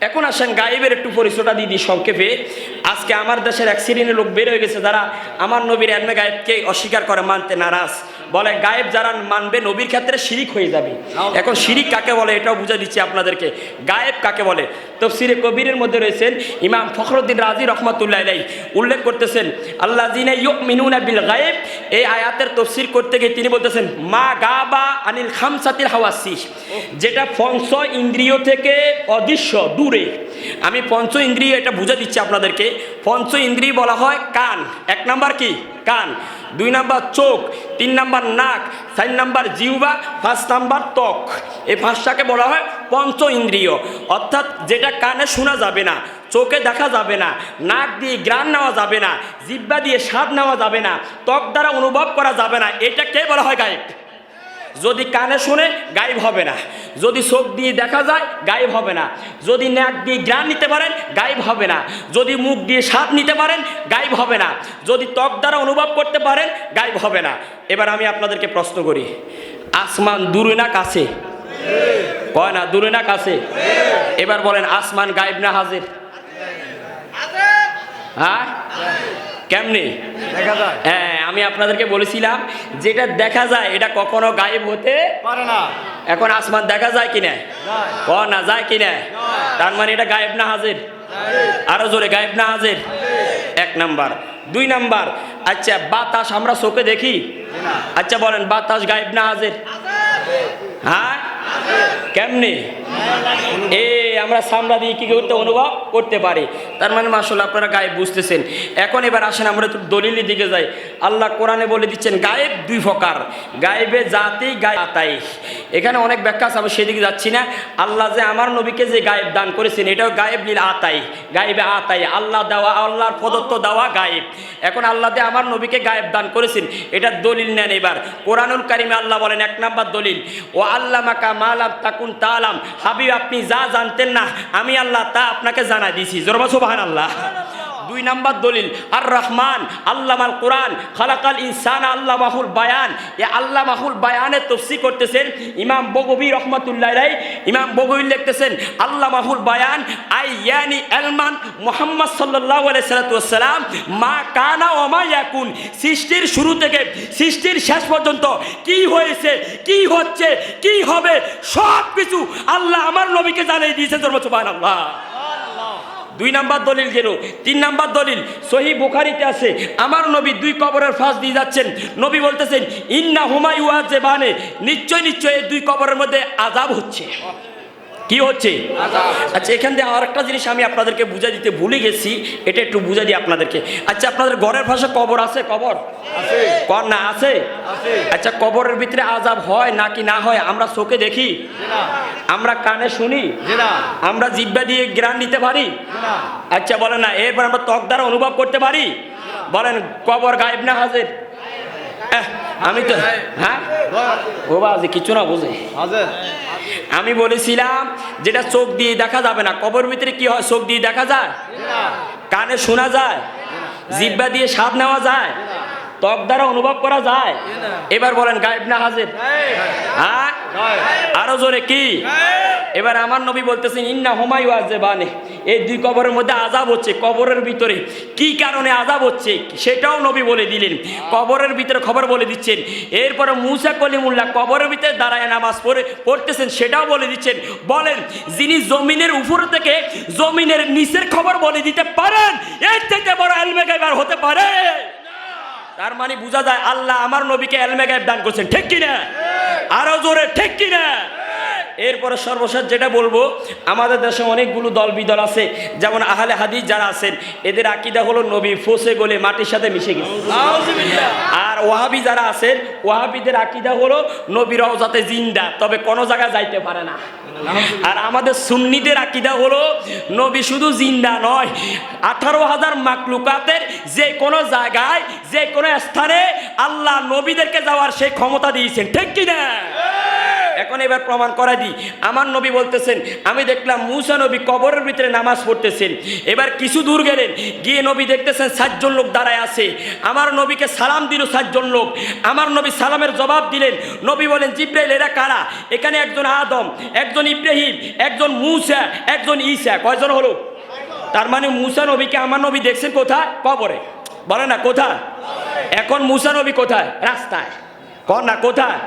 এখন আসেন গায়েবের একটু পরিচয়টা দিদি সংক্ষেপে। আজকে আমার দেশের এক শ্রেণির লোক বের হয়ে গেছে যারা আমার নবীর এমনি গায়েবকে অস্বীকার করে, মানতে নারাজ। বলে গায়েব যারা মানবে নবীর ক্ষেত্রে শিরিক হয়ে যাবে। এখন শিরিক কাকে বলে এটাও বুঝে দিচ্ছি আপনাদেরকে। গায়েব কাকে বলে? তফসিরে কবিরের মধ্যে রয়েছেন ইমাম ফখরুদ্দিন রাজি রহমতুল্লাহ উল্লেখ করতেছেন আল্লাহ জিনা ইউক মিনুনা বিল গায়েব। এই আয়াতের তফসির করতে গিয়ে তিনি বলতেছেন মা গা বা আনিল খামসাতিল হাওয়াসি। যেটা পঞ্চ ইন্দ্রিয় থেকে অদৃশ্য দূরে। আমি পঞ্চ ইন্দ্রিয় এটা বুঝে দিচ্ছি আপনাদেরকে। পঞ্চ ইন্দ্রিয় বলা হয় কান। এক নাম্বার কি? কান। দুই নাম্বার চোখ, তিন নাম্বার নাক, চার নাম্বার জিউবা পাঁচ নাম্বার ত্বক। এই পাঁচটাকে বলা হয় পঞ্চ ইন্দ্রিয়। অর্থাৎ যেটা কানে শোনা যাবে না, চোখে দেখা যাবে না, নাক দিয়ে গ্রান নেওয়া যাবে না জিব্বা দিয়ে স্বাদ নেওয়া যাবে না, ত্বক দ্বারা অনুভব করা যাবে না এটা কে বলা হয় গায়েব। যদি কানে শুনে গায়েব হবে না। যদি চোখ দিয়ে দেখা যায়, গায়েব হবে না। যদি নাক দিয়ে জ্ঞান নিতে পারেন, গায়েব হবে না। যদি মুখ দিয়ে স্বাদ নিতে পারেন, গায়েব হবে না। যদি ত্বক দ্বারা অনুভব করতে পারেন, গায়েব হবে না। এবার আমি আপনাদেরকে প্রশ্ন করি, আসমান দূরে না কাছে? কয় না, দূরে না কাছে? এবার বলেন, আসমান গায়েব না হাজির? হ্যাঁ? কেমনি? দেখা যায়। হ্যাঁ আমি আপনাদেরকে বলেছিলাম যেটা দেখা যায় এটা কখনো গায়েব হতে পারে না। এখন আসমান দেখা যায় কিনা। ক না? যায়। কিনা তার মানে এটা গায়েব না হাজির? আরও জোরে গায়েব না হাজির? এক নাম্বার। দুই নাম্বার আচ্ছা বাতাস আমরা চোখে দেখি? আচ্ছা বলেন বাতাস গায়েব না হাজির? হ্যাঁ? কেমনি? এ আমরা সামরা দিয়ে কি করতে, অনুভব করতে পারি। তার মানে মাসাল আপনারা গায়েব বুঝতেছেন। এখন এবার আসেন, আমরা একটু দলিলের দিকে যাই। আল্লাহ কোরআনে বলে দিচ্ছেন, গায়েব দুই প্রকার। গায়েবে জাতি গায়ে আতাই। এখানে অনেক ব্যাখ্যা আছে আমি সেদিকে যাচ্ছি না। আল্লাহ যে আমার নবীকে যে গায়েব দান করেছেন, এটাও গায়েব নীল আতাই। গায়েবে আতাই। আল্লাহ দেওয়া, আল্লাহর প্রদত্ত দেওয়া গায়েব। এখন আল্লাহ যে আমার নবীকে গায়েব দান করেছেন, এটা দলিল নেন এবার। কোরআনুল কারিমে আল্লাহ বলেন, এক নাম্বার দলিল ও আল্লাহ মাকা মালাম তাকুন তালাম হাবিব আপনি যা জানতেন না আমি আল্লাহ তা আপনাকে জানাই দিয়েছি। জোরবা সুবাহান আল্লাহ দুই নাম্বার দলিল আর রহমান আল্লামাল কোরআন, খালাকাল ইনসান আল্লাহ মাহুল বায়ান। এ আল্লাহ মাহুল বায়ানের তফসি করতেছেন ইমাম বগবী রহমতুল্লাহ রাই ইমাম বগবী লিখতেছেন আল্লাহ মাহুল বায়ান, আই ইয়ানি এলমান মোহাম্মদ সাল্লাহ সাল্লাম মা কানা ওমা ইয়াকুন। সৃষ্টির শুরু থেকে, সৃষ্টির শেষ পর্যন্ত কি হয়েছে, কি হচ্ছে, কি হবে সব কিছু আল্লাহ আমার নবীকে জানিয়ে দিয়েছে জন্মসুবান আল্লাহ দুই নাম্বার দলিল গেল তিন নাম্বার দলিল, সহি বুখারিতে আছে, আমার নবী দুই কবরের ফাঁস দিয়ে যাচ্ছেন। নবী বলতেছেন, ইন্না হুমায়ুয়া যে বানে নিশ্চয় নিশ্চয় দুই কবরের মধ্যে আজাব হচ্ছে। কি হচ্ছে? আচ্ছা এখান থেকে আর একটা জিনিস আমি আপনাদেরকে বুঝা দিতে ভুলে গেছি এটা একটু বুঝা দিই আপনাদেরকে। আচ্ছা আপনাদের ঘরের পাশে কবর আছে? কবর? আছে। কর না আছে? আছে। আচ্ছা কবরের ভিতরে আজাব হয় নাকি না হয় আমরা চোখে দেখি? না আমরা কানে শুনি? না আমরা জিব্বা দিয়ে গ্রান নিতে পারি? না আচ্ছা বলেন না এরপর আমরা ত্বক দ্বারা অনুভব করতে পারি? বলেন কবর গায়েব না হাজির? আমি তো হ্যাঁ? ও বাজে কিছু না বুঝে। আমি বলেছিলাম যেটা চোখ দিয়ে দেখা যাবে না কবর ভিতরে কি হয়? চোখ দিয়ে দেখা যায়? কানে শোনা যায়? জিব্বা দিয়ে স্বাদ নেওয়া যায়? ত্বক দ্বারা অনুভব করা যায়? এবার বলেন গায়েব না হাজির? হ্যাঁ? আরও জোরে কি? এবার আমার নবী বলতেছেন, ইন্না হুমায়ু আজেবানে এই দুই কবরের মধ্যে আজাব হচ্ছে, কবরের ভিতরে কি কারণে আজাব হচ্ছে সেটাও নবী বলে দিলেন। কবরের ভিতরে খবর বলে দিচ্ছেন, এরপরে মুসা কলিমুল্লাহ কবরের ভিতরে দাঁড়ায় নামাজ পড়ে, পড়তেছেন, সেটাও বলে দিচ্ছেন। বলেন, যিনি জমিনের উপর থেকে জমিনের নিচের খবর বলে দিতে পারেন, এর থেকে বড় এলমে গাইবার হতে পারে। তার মানে বোঝা যায়, আল্লাহ আমার নবীকে এলমে গায়েব দান করছেন, ঠিক কিনা? আরও জোরে, ঠিক কিনা? এরপরে সর্বশেষ যেটা বলব, আমাদের দেশে অনেকগুলো দল বিদল আছে। যেমন আহলে হাদিস যারা আছেন, এদের আকিদা হলো নবী ফসে গলে মাটির সাথে মিশে গেছে। আর ওয়াহাবি যারা আছেন, ওয়াহাবিদের আকিদা হলো নবী রওজাতে জিন্দা, তবে কোনো জায়গায় যাইতে পারে না। আর আমাদের সুন্নিদের আকিদা হলো নবী শুধু জিন্দা নয়, আঠারো হাজার মাকলুকাতের যে কোনো জায়গায়, যে কোনো স্থানে আল্লাহ নবীদেরকে যাওয়ার সেই ক্ষমতা দিয়েছেন, ঠিক কিনা? এখন এবার প্রমাণ করা দিই। আমার নবী বলতেছেন, আমি দেখলাম মুসা নবী কবরের ভিতরে নামাজ পড়তেছেন। এবার কিছু দূর গেলেন, গিয়ে নবী দেখতেছেন সাতজন লোক দাঁড়ায় আছে। আমার নবীকে সালাম দিল সাতজন লোক। আমার নবী সালামের জবাব দিলেন, নবী বলেন, জিব্রাইল, এরা কারা? এখানে একজন আদম, একজন ইব্রাহিম, একজন মুসা, একজন ঈসা। কয়জন হলো? তার মানে মুসা নবীকে আমার নবী দেখছেন কোথায়? কবরে। বলে না, কোথায়? এখন মুসা নবী কোথায়? রাস্তায়। কর না, কোথায়?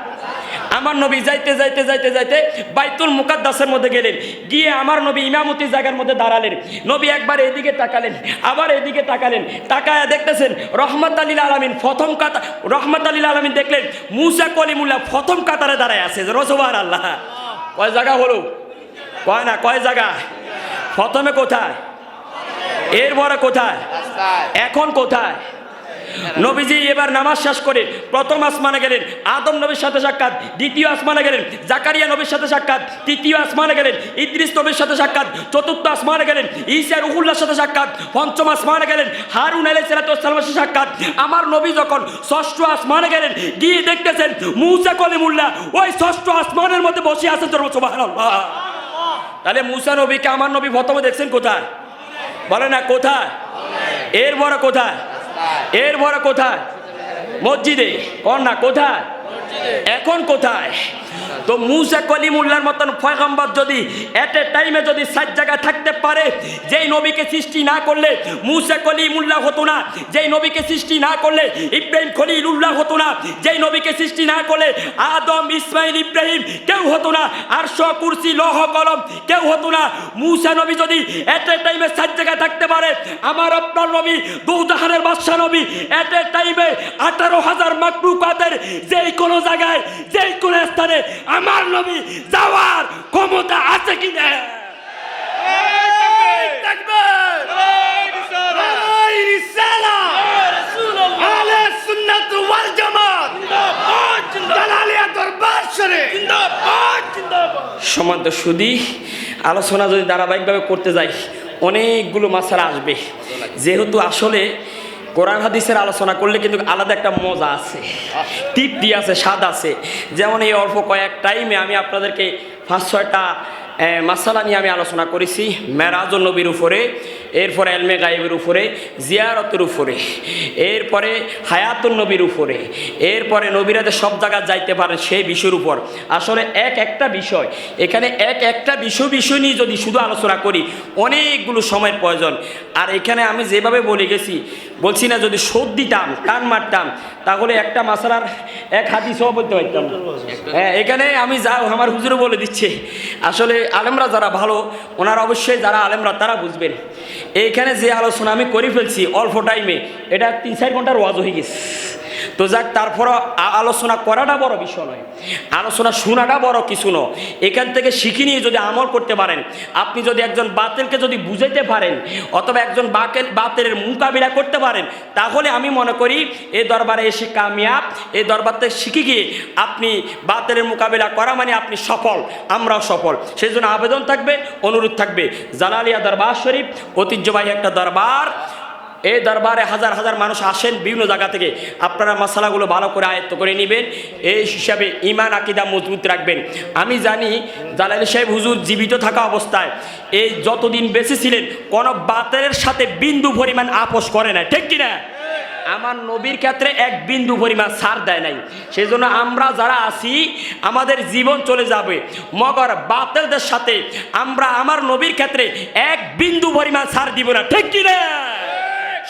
আমার নবী যাইতে যাইতে যাইতে যাইতে বাইতুল মুকাদ্দাসের মধ্যে গেলেন। গিয়ে আমার নবী ইমামতি জায়গার মধ্যে দাঁড়ালেন। নবী একবার এদিকে তাকালেন আবার এদিকে তাকালেন। তাকায়া দেখতেছেন রহমত আলীল আলমিন প্রথম কাতা রহমত আলীল আলমিন দেখলেন মুসা কলিমুল্লাহ প্রথম কাতারে দাঁড়ায় আছে। রসবার আল্লাহ। কয় জায়গা হলো? কয় না কয় জায়গা? প্রথমে কোথায়? এরপরে কোথায়? এখন কোথায়? নবীজি এবার নামাজ শেষ করে প্রথম আসমানে গেলেন, আদম নবীর সাথে সাক্ষাৎ, দ্বিতীয় আসমানে গেলেন, জাকারিয়া নবীর সাথে সাক্ষাৎ, তৃতীয় আসমানে গেলেন, ইদ্রিস নবীর সাথে সাক্ষাৎ, চতুর্থ আসমানে গেলেন, ঈসা রুহুল্লার সাথে সাক্ষাৎ, পঞ্চম আসমানে গেলেন, হারুন আলাই সালাতামের সাথে সাক্ষাৎ। আমার নবী যখন ষষ্ঠ আসমানে গেলেন, গিয়ে দেখতেছেন মুসা কলিমুল্লাহ ওই ষষ্ঠ আসমানের মধ্যে বসে আছে তাহলে মুসা নবীকে আমার নবী প্রথমে দেখছেন কোথায়? বলে না, কোথায়? এর বড় কোথায়? এর ভরা কোথায়? মসজিদে। কর না কোথায়? এখন কোথায়? তো মুসা কলিমুল্লার মতন ফয়গম্বর যদি এট এ টাইমে যদি সাত জায়গায় থাকতে পারে, যেই নবীকে সৃষ্টি না করলে মুসা কলিমুল্লাহ হতো না, যেই নবীকে সৃষ্টি না করলে ইব্রাহিম খলিলুল্লাহ হতো না, যেই নবীকে সৃষ্টি না করলে আদম, ইসমাইল, ইব্রাহিম কেউ হতো না আর কুরসি, লহ, কলম কেউ হতো না। মুসা নবী যদি এট এ টাইমে সাত জায়গায় থাকতে পারে, আমার আপনার নবী দৌদাহানের বাদশাহ নবী এট এ টাইমে আঠারো হাজার মাকলুকাতের যেই কোনো জায়গায়, যেই কোনো স্থানে আমার নবী যাওয়ার ক্ষমতা আছে কি না? সমান্ত সুদি আলোচনা যদি ধারাবাহিকভাবে করতে যাই অনেকগুলো মাসালা আসবে। যেহেতু আসলে কোরআন হাদিসের আলোচনা করলে কিন্তু আলাদা একটা মজা আছে, তৃপ্তি আছে, স্বাদ আছে। যেমন এই অল্প কয়েক টাইমে আমি আপনাদেরকে পাঁচ ছয়টা মাসালা নিয়ে আমি আলোচনা করেছি, মেরাজ নবীর উপরে। এরপরে এলমে গায়েবের উপরে, জিয়ারতের উপরে, এরপরে হায়াতুল নবীর উপরে, এরপরে নবীরা যে সব জায়গায় যাইতে পারেন সেই বিষয়ের উপর। আসলে এক একটা বিষয়, এখানে এক একটা বিষয় বিষয় নিয়ে যদি শুধু আলোচনা করি, অনেকগুলো সময়ের প্রয়োজন। আর এখানে আমি যেভাবে বলে গেছি, বলছি না যদি শোধ দিতাম টান মারতাম তাহলে একটা মাসালার এক হাদিসও বলতে পারতাম। হ্যাঁ এখানে আমি যা আমার হুজুরও বলে দিচ্ছে। আসলে আলেমরা যারা ভালো, ওনারা অবশ্যই যারা আলেমরা, তারা বুঝবেন। এইখানে যে আলোচনা আমি করে ফেলছি, অল্প টাইমে এটা তিন চার ঘণ্টার ওয়াজ হয়ে গেছে। তো যাক, তারপরও আলোচনা করাটা বড় বিষয় নয়। আলোচনা শোনাটা বড় কিছু নয়। এখান থেকে শিখে নিয়ে যদি আমল করতে পারেন, আপনি যদি একজন বাতিলকে যদি বুঝাইতে পারেন, অথবা একজন বাকেল বাতিলের মোকাবিলা করতে পারেন, তাহলে আমি মনে করি এই দরবারে এসে কামিয়াব। এই দরবার থেকে শিখে গিয়ে আপনি বাতিলের মোকাবিলা করা মানে আপনি সফল, আমরাও সফল। সেই জন্য আবেদন থাকবে, অনুরোধ থাকবে। জালালিয়া দরবার শরীফ, ঐতিহ্যবাহী একটা দরবার। এই দরবারে হাজার হাজার মানুষ আসেন বিভিন্ন জায়গা থেকে। আপনারা মশালাগুলো ভালো করে আয়ত্ত করে নেবেন। এই হিসাবে ইমান আকিদা মজবুত রাখবেন। আমি জানি জালালি সাহেব হুজুর জীবিত থাকা অবস্থায় এই যতদিন বেঁচে ছিলেন, কোনো বাতের সাথে বিন্দু পরিমাণ আপোষ করে না ঠিক কিনা? আমার নবীর ক্ষেত্রে এক বিন্দু পরিমাণ সার দেয় নাই। সেই জন্য আমরা যারা আছি, আমাদের জীবন চলে যাবে। মগর বাতেলদের সাথে আমরা আমার নবীর ক্ষেত্রে এক বিন্দু পরিমাণ সার দিব না। ঠিক কিনা?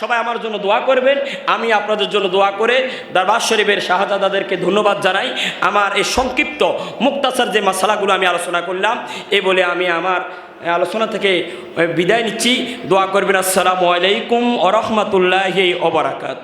সবাই আমার জন্য দোয়া করবেন। আমি আপনাদের জন্য দোয়া করে দরবার শরীফের শাহজাদাদেরকে ধন্যবাদ জানাই। আমার এই সংক্ষিপ্ত মুক্তাসার যে মশালাগুলো আমি আলোচনা করলাম, এ বলে আমি আমার আলোচনা থেকে বিদায় নিচ্ছি। দোয়া করবেন। আসসালামু আলাইকুম ওরহমতুল্লাহ অবরাকাত